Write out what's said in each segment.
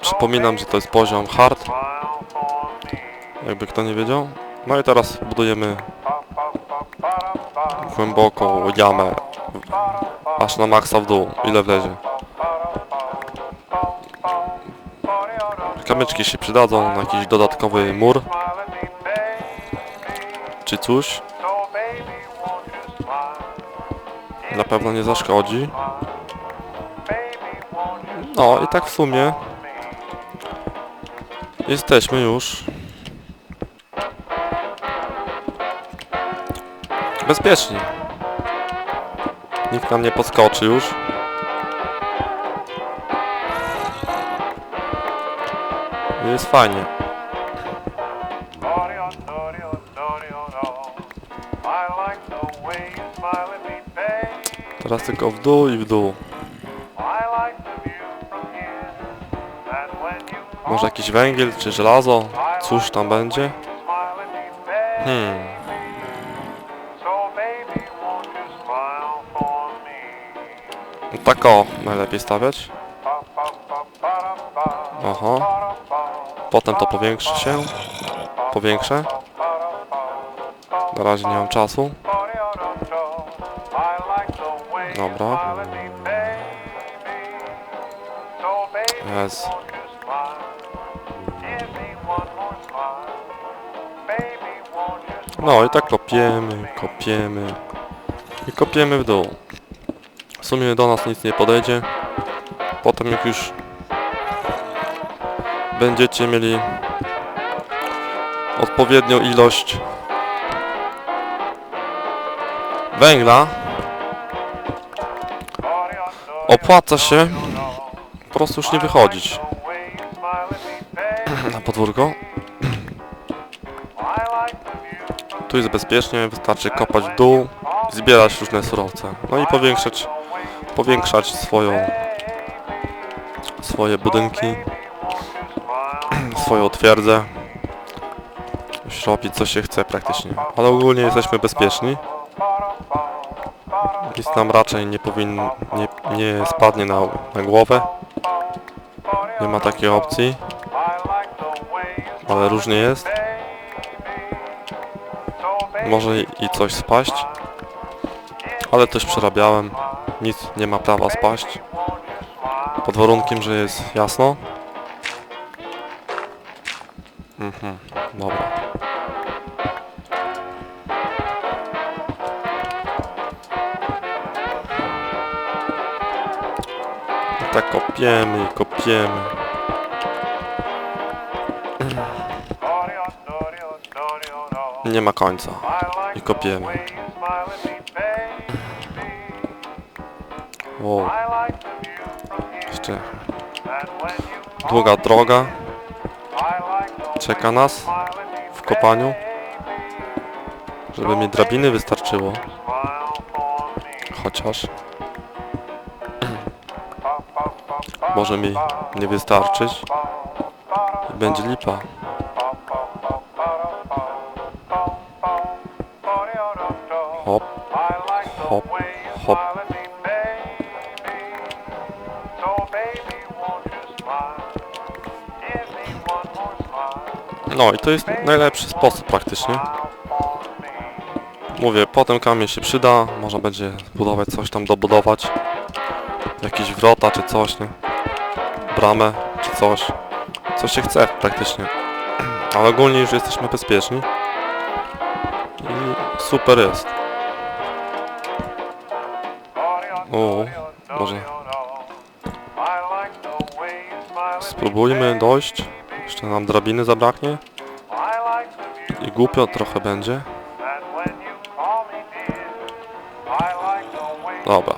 Przypominam, że to jest poziom hard. Jakby kto nie wiedział. No i teraz budujemy głęboką jamę. Aż na maksa w dół. Ile wlezie. Kamyczki się przydadzą na jakiś dodatkowy mur. Czy coś. Na pewno nie zaszkodzi. No i tak w sumie jesteśmy już bezpieczni. Nikt nam nie podskoczy już. Jest fajnie. Teraz tylko w dół i w dół. Może jakiś węgiel czy żelazo? Cóż tam będzie? Hmm. Tak o, najlepiej stawiać. Oho. Potem to powiększy się. Powiększę. Na razie nie mam czasu. Dobra. Jest. No i tak kopiemy, kopiemy i kopiemy w dół. W sumie do nas nic nie podejdzie. Potem jak już będziecie mieli odpowiednią ilość węgla, opłaca się po prostu już nie wychodzić na podwórko. Tu jest bezpiecznie, wystarczy kopać w dół zbierać różne surowce. No i powiększać, powiększać swoją, swoje budynki, swoją twierdzę. Już robić co się chce praktycznie. Ale ogólnie jesteśmy bezpieczni. Nic nam raczej nie nie, nie spadnie na, na głowę. Nie ma takiej opcji, ale różnie jest. Może i coś spaść. Ale też przerabiałem. Nic nie ma prawa spaść. Pod warunkiem, że jest jasno. Mhm, dobra. I tak kopiemy i kopiemy. Nie ma końca. I kopiemy. Wow, jeszcze długa droga czeka nas w kopaniu. Żeby mi drabiny wystarczyło. Chociaż może mi nie wystarczyć i będzie lipa. Hop, hop. No i to jest najlepszy sposób praktycznie. Mówię, potem kamień się przyda, można będzie zbudować coś tam, dobudować. Jakieś wrota czy coś, nie? Bramę czy coś. Co się chce praktycznie. Ale ogólnie już jesteśmy bezpieczni. I super jest. O, może spróbujmy dojść. Jeszcze nam drabiny zabraknie. I głupio trochę będzie. Dobra.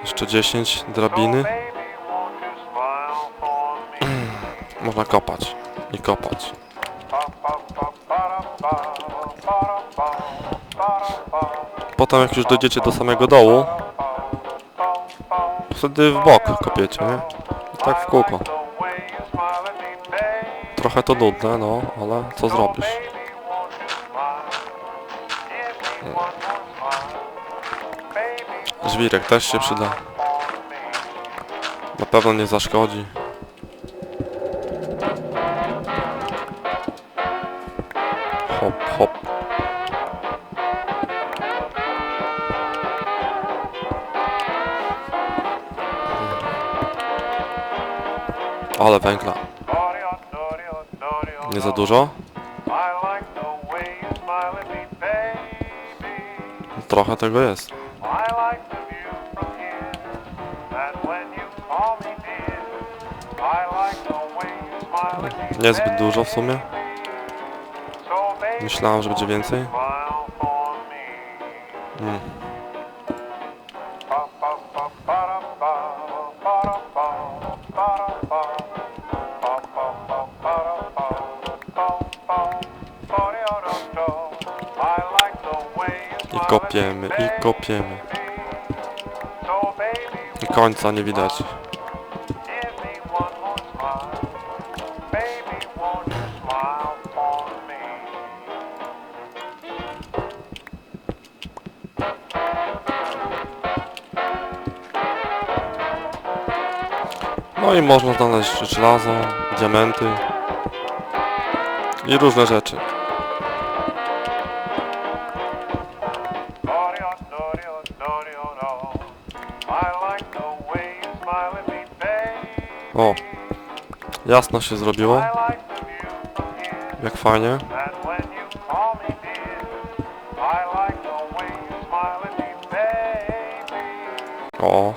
Jeszcze 10 drabiny. Można kopać. I kopać. Potem jak już dojdziecie do samego dołu, wtedy w bok kopiecie, nie? I tak w kółko. Trochę to nudne, no, ale co zrobisz? Żwirek też się przyda. Na pewno nie zaszkodzi. Ale węgla. Nie za dużo? Trochę tego jest. Niezbyt dużo w sumie. Myślałem, że będzie więcej. Kopiemy, i kopiemy. I końca nie widać. No i można znaleźć żelazo, diamenty i różne rzeczy. O, jasno się zrobiło. Jak fajnie. O.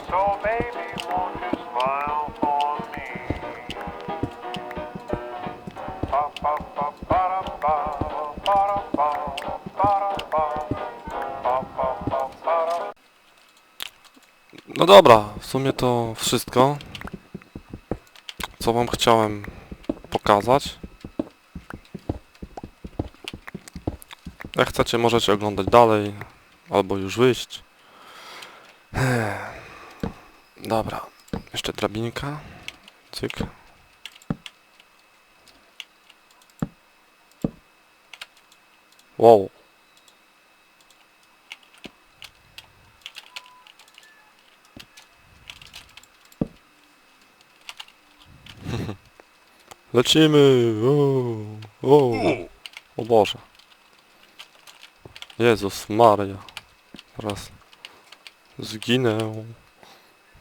No dobra, w sumie to wszystko co wam chciałem pokazać. Jak chcecie, możecie oglądać dalej, albo już wyjść. Dobra, jeszcze drabinka. Cyk. Wow. Lecimy! O, o, o Boże. Jezus Maria. Raz. Zginę.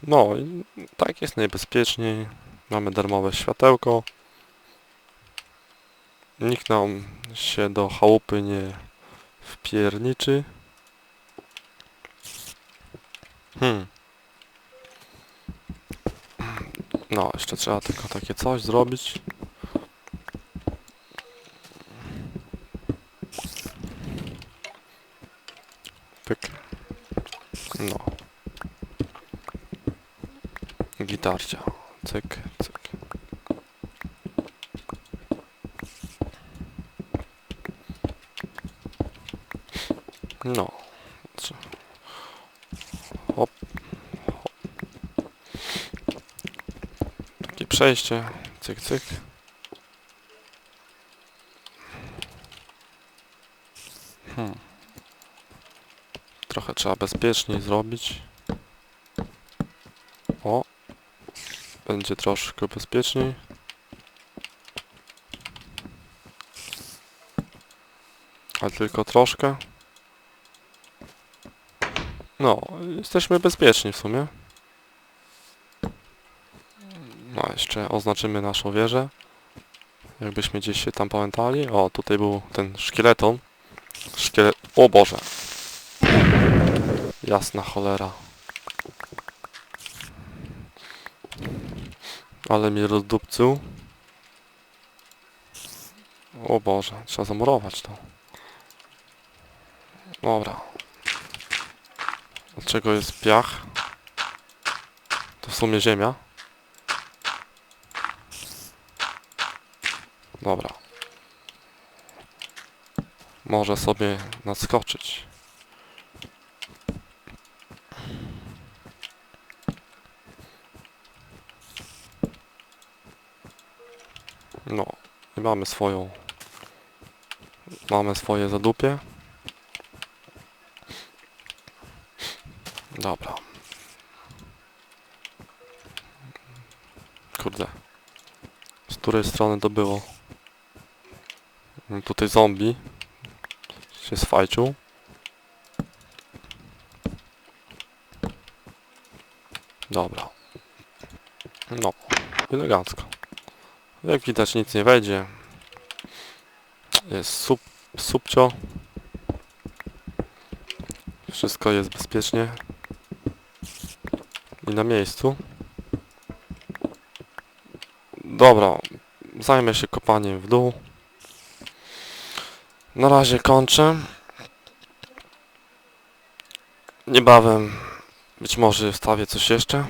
No i tak jest najbezpieczniej. Mamy darmowe światełko. Nikt nam się do chałupy nie wpierniczy. Hmm. No, jeszcze trzeba tylko takie coś zrobić. Pyk. No. Gitarcia. Cyk, cyk. No. Hop. Hop. Takie przejście. Cyk, cyk. Hmm. Trochę trzeba bezpieczniej zrobić. O. Będzie troszkę bezpieczniej. Ale tylko troszkę. No, jesteśmy bezpieczni w sumie. No, jeszcze oznaczymy naszą wieżę. Jakbyśmy gdzieś się tam pamiętali. O, tutaj był ten szkieleton. Szkielet... O Boże! Jasna cholera. Ale mnie rozdupcył. O Boże, trzeba zamurować to. Dobra. Dlaczego jest piach? To w sumie ziemia. Dobra. Może sobie nadskoczyć. No, i mamy swoją. Mamy swoje zadupie. Dobra. Kurde. Z której strony to było? Tutaj zombie. Się sfajcił. Dobra. No, elegancko. Jak widać nic nie wejdzie. Jest sub, subcio. Wszystko jest bezpiecznie. I na miejscu. Dobra, zajmę się kopaniem w dół. Na razie kończę. Niebawem być może wstawię coś jeszcze.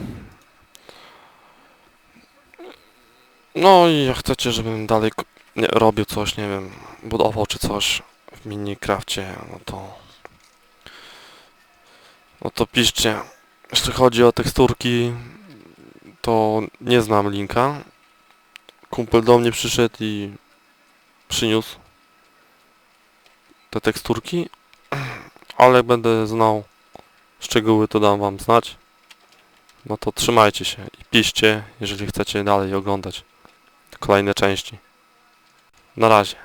No i jak chcecie, żebym dalej nie, robił coś, nie wiem, budował czy coś w Minecrafcie, no to no to piszcie. Jeśli chodzi o teksturki, to nie znam linka. Kumpel do mnie przyszedł i przyniósł te teksturki, ale będę znał szczegóły, to dam wam znać. No to trzymajcie się i piszcie, jeżeli chcecie dalej oglądać kolejne części. Na razie.